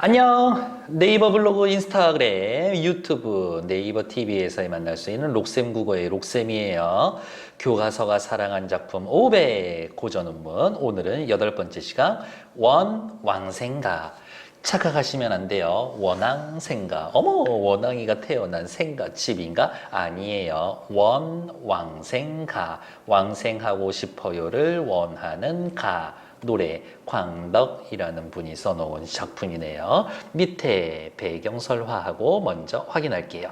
안녕. 네이버 블로그 인스타그램 유튜브 네이버 TV에서 만날 수 있는 록셈 국어의 록셈이에요. 교과서가 사랑한 작품 500 고전운문. 오늘은 여덟 번째 시간 원왕생가. 착각하시면 안 돼요. 원왕생가. 어머 원왕이가 태어난 생가 집인가? 아니에요. 원왕생가. 왕생하고 싶어요를 원하는 가 노래 광덕이라는 분이 써놓은 작품이네요. 밑에 배경설화하고 먼저 확인할게요.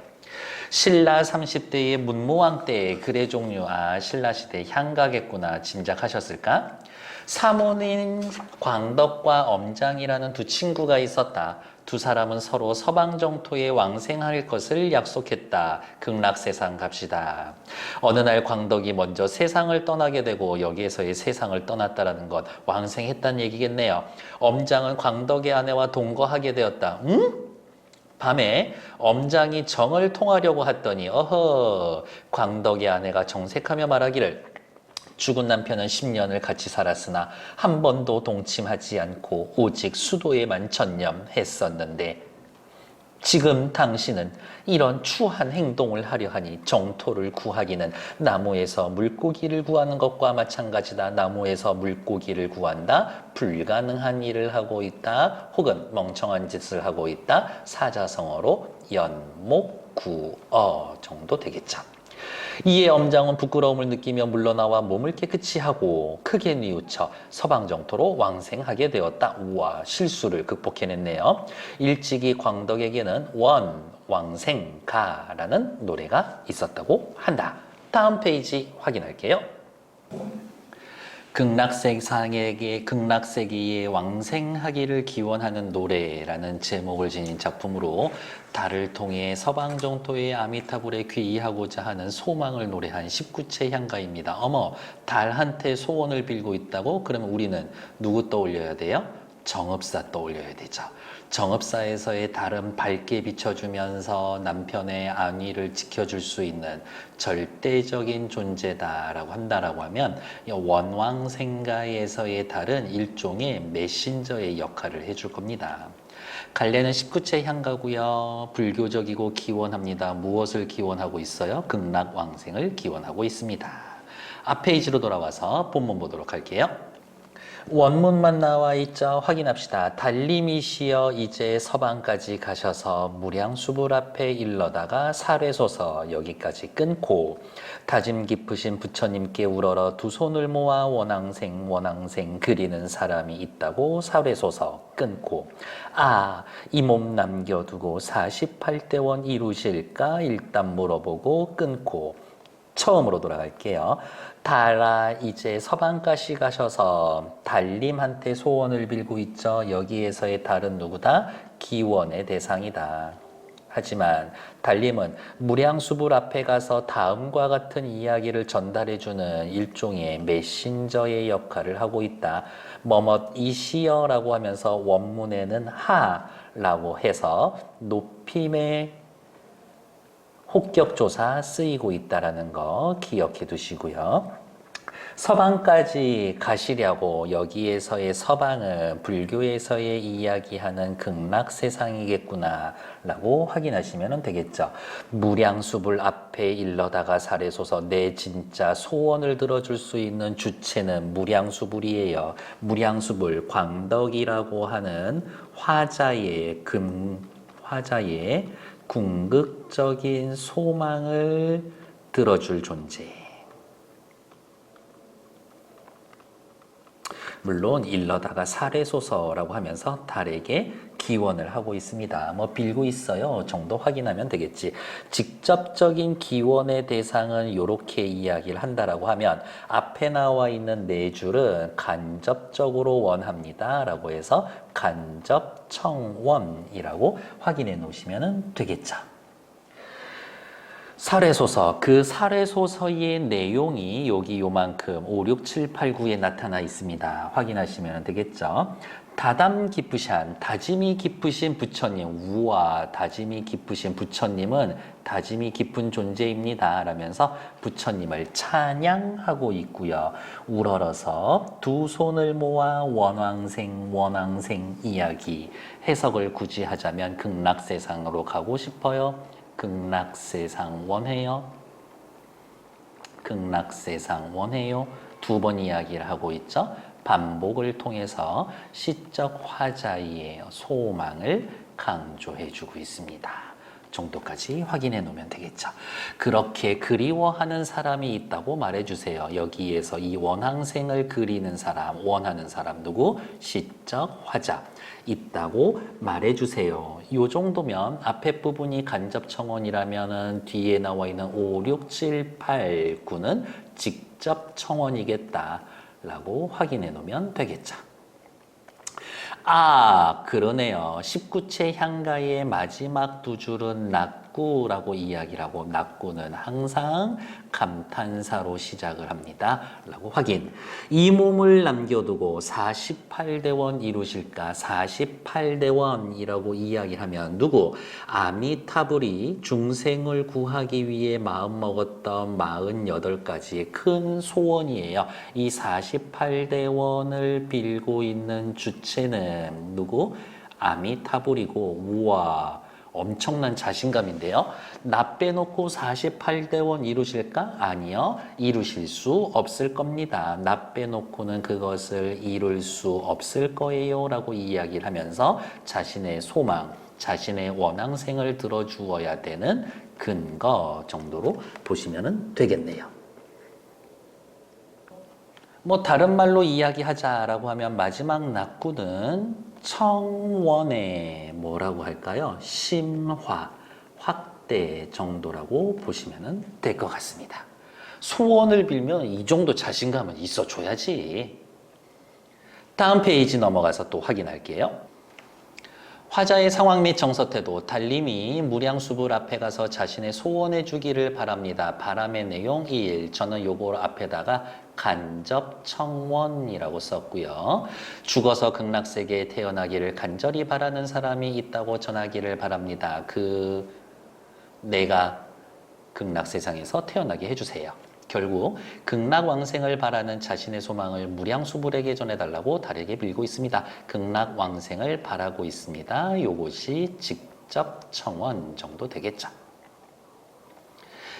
신라 30대의 문무왕 때의 글의 종류, 아, 신라시대 향가겠구나 짐작하셨을까? 사모님 광덕과 엄장이라는 두 친구가 있었다. 두 사람은 서로 서방 정토에 왕생할 것을 약속했다. 극락세상 갑시다. 어느 날 광덕이 먼저 세상을 떠나게 되고 여기에서의 세상을 떠났다라는 것 왕생했다는 얘기겠네요. 엄장은 광덕의 아내와 동거하게 되었다. 응? 밤에 엄장이 정을 통하려고 했더니 어허 광덕의 아내가 정색하며 말하기를 죽은 남편은 10년을 같이 살았으나 한 번도 동침하지 않고 오직 수도에만 전념했었는데 지금 당신은 이런 추한 행동을 하려 하니 정토를 구하기는 나무에서 물고기를 구하는 것과 마찬가지다. 나무에서 물고기를 구한다. 불가능한 일을 하고 있다. 혹은 멍청한 짓을 하고 있다. 사자성어로 연목구어 정도 되겠죠. 이에 엄장은 부끄러움을 느끼며 물러나와 몸을 깨끗이 하고 크게 뉘우쳐 서방정토로 왕생하게 되었다. 우와 실수를 극복해냈네요. 일찍이 광덕에게는 원 왕생가라는 노래가 있었다고 한다. 다음 페이지 확인할게요. 극락세상에게 극락세계에 왕생하기를 기원하는 노래라는 제목을 지닌 작품으로 달을 통해 서방 정토의 아미타불에 귀의하고자 하는 소망을 노래한 19채 향가입니다. 어머, 달한테 소원을 빌고 있다고? 그러면 우리는 누구 떠올려야 돼요? 정읍사 떠올려야 되죠. 정읍사에서의 달은 밝게 비춰주면서 남편의 안위를 지켜줄 수 있는 절대적인 존재다라고 한다라고 하면 이 원왕생가에서의 달은 일종의 메신저의 역할을 해줄 겁니다. 갈래는 19채 향가고요. 불교적이고 기원합니다. 무엇을 기원하고 있어요? 극락왕생을 기원하고 있습니다. 앞 페이지로 돌아와서 본문 보도록 할게요. 원문만 나와 있죠. 확인합시다. 달림이시여 이제 서방까지 가셔서 무량수불 앞에 일러다가 사례소서 여기까지 끊고 다짐 깊으신 부처님께 우러러 두 손을 모아 원앙생 원앙생 그리는 사람이 있다고 사례소서 끊고 아 이 몸 남겨두고 48대원 이루실까 일단 물어보고 끊고 처음으로 돌아갈게요. 달아 이제 서방가시 가셔서 달님한테 소원을 빌고 있죠. 여기에서의 달은 누구다? 기원의 대상이다. 하지만 달님은 무량수불 앞에 가서 다음과 같은 이야기를 전달해주는 일종의 메신저의 역할을 하고 있다. 뭐뭇 이시여라고 하면서 원문에는 하라고 해서 높임의 혹격조사 쓰이고 있다라는 거 기억해 두시고요. 서방까지 가시려고 여기에서의 서방은 불교에서의 이야기하는 극락 세상이겠구나 라고 확인하시면 되겠죠. 무량수불 앞에 일러다가 사례소서 내 진짜 소원을 들어줄 수 있는 주체는 무량수불이에요. 무량수불 광덕이라고 하는 화자의 금 화자의 궁극적인 소망을 들어줄 존재. 물론 일러다가 사례소서라고 하면서 달에게 기원을 하고 있습니다. 뭐 빌고 있어요 정도 확인하면 되겠지. 직접적인 기원의 대상은 이렇게 이야기를 한다라고 하면 앞에 나와 있는 네 줄은 간접적으로 원합니다라고 해서 간접 청원이라고 확인해 놓으시면 되겠죠. 사례소서, 그 사례소서의 내용이 여기 요만큼 5, 6, 7, 8, 9에 나타나 있습니다. 확인하시면 되겠죠. 다담 깊으신 다짐이 깊으신 부처님 우와 다짐이 깊으신 부처님은 다짐이 깊은 존재입니다 라면서 부처님을 찬양하고 있고요 우러러서 두 손을 모아 원왕생 원왕생 이야기 해석을 굳이 하자면 극락세상으로 가고 싶어요 극락세상 원해요 극락세상 원해요 두 번 이야기를 하고 있죠 반복을 통해서 시적 화자이에요. 소망을 강조해 주고 있습니다. 정도까지 확인해 놓으면 되겠죠. 그렇게 그리워하는 사람이 있다고 말해 주세요. 여기에서 이 원항생을 그리는 사람, 원하는 사람 누구? 시적 화자. 있다고 말해 주세요. 요 정도면 앞에 부분이 간접 청원이라면은 뒤에 나와 있는 5, 6, 7, 8, 9는 직접 청원이겠다. 라고 확인해 놓으면 되겠죠. 아, 그러네요. 19채 향가의 마지막 두 줄은 낙구라고 이야기를 하고 낙구는 항상 감탄사로 시작을 합니다. 라고 확인. 이 몸을 남겨두고 48대원 이루실까? 48대원이라고 이야기를 하면 누구? 아미타불이 중생을 구하기 위해 마음먹었던 48가지의 큰 소원이에요. 이 48대원을 빌고 있는 주체는 누구? 아미타불이고 우와 엄청난 자신감인데요. 나 빼놓고 48대 원 이루실까? 아니요. 이루실 수 없을 겁니다. 나 빼놓고는 그것을 이룰 수 없을 거예요. 라고 이야기를 하면서 자신의 소망, 자신의 원앙생을 들어주어야 되는 근거 정도로 보시면 되겠네요. 뭐 다른 말로 이야기하자라고 하면 마지막 낙구는 청원의 뭐라고 할까요? 심화, 확대 정도라고 보시면 될 것 같습니다. 소원을 빌면 이 정도 자신감은 있어 줘야지. 다음 페이지 넘어가서 또 확인할게요. 화자의 상황 및 정서 태도, 달림이 무량수불 앞에 가서 자신의 소원해 주기를 바랍니다. 바람의 내용 1. 저는 요거 앞에다가 간접 청원이라고 썼고요. 죽어서 극락세계에 태어나기를 간절히 바라는 사람이 있다고 전하기를 바랍니다. 그 내가 극락 세상에서 태어나게 해주세요. 결국 극락왕생을 바라는 자신의 소망을 무량수불에게 전해달라고 달에게 빌고 있습니다. 극락왕생을 바라고 있습니다. 요것이 직접 청원 정도 되겠죠.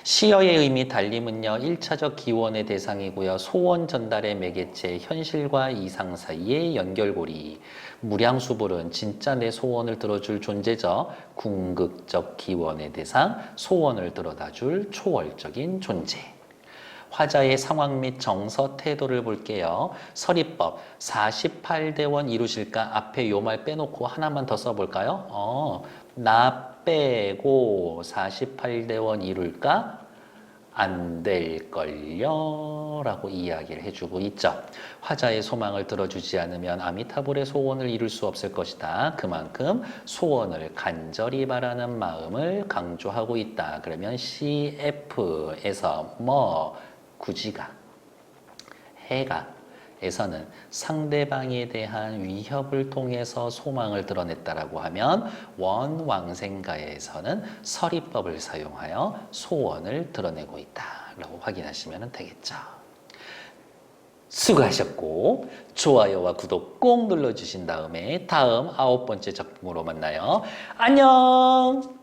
시어의 의미 달림은요, 1차적 기원의 대상이고요, 소원 전달의 매개체, 현실과 이상 사이의 연결고리. 무량수불은 진짜 내 소원을 들어줄 존재죠. 궁극적 기원의 대상, 소원을 들어다줄 초월적인 존재. 화자의 상황 및 정서 태도를 볼게요. 서리법 48대원 이루실까? 앞에 요 말 빼놓고 하나만 더 써볼까요? 어, 나 빼고 48대원 이룰까? 안 될걸요? 라고 이야기를 해주고 있죠. 화자의 소망을 들어주지 않으면 아미타불의 소원을 이룰 수 없을 것이다. 그만큼 소원을 간절히 바라는 마음을 강조하고 있다. 그러면 CF에서 뭐 구지가 해가 에서는 상대방에 대한 위협을 통해서 소망을 드러냈다라고 하면 원왕생가에서는 서리법을 사용하여 소원을 드러내고 있다라고 확인하시면 되겠죠. 수고하셨고 좋아요와 구독 꼭 눌러주신 다음에 다음 아홉 번째 작품으로 만나요. 안녕.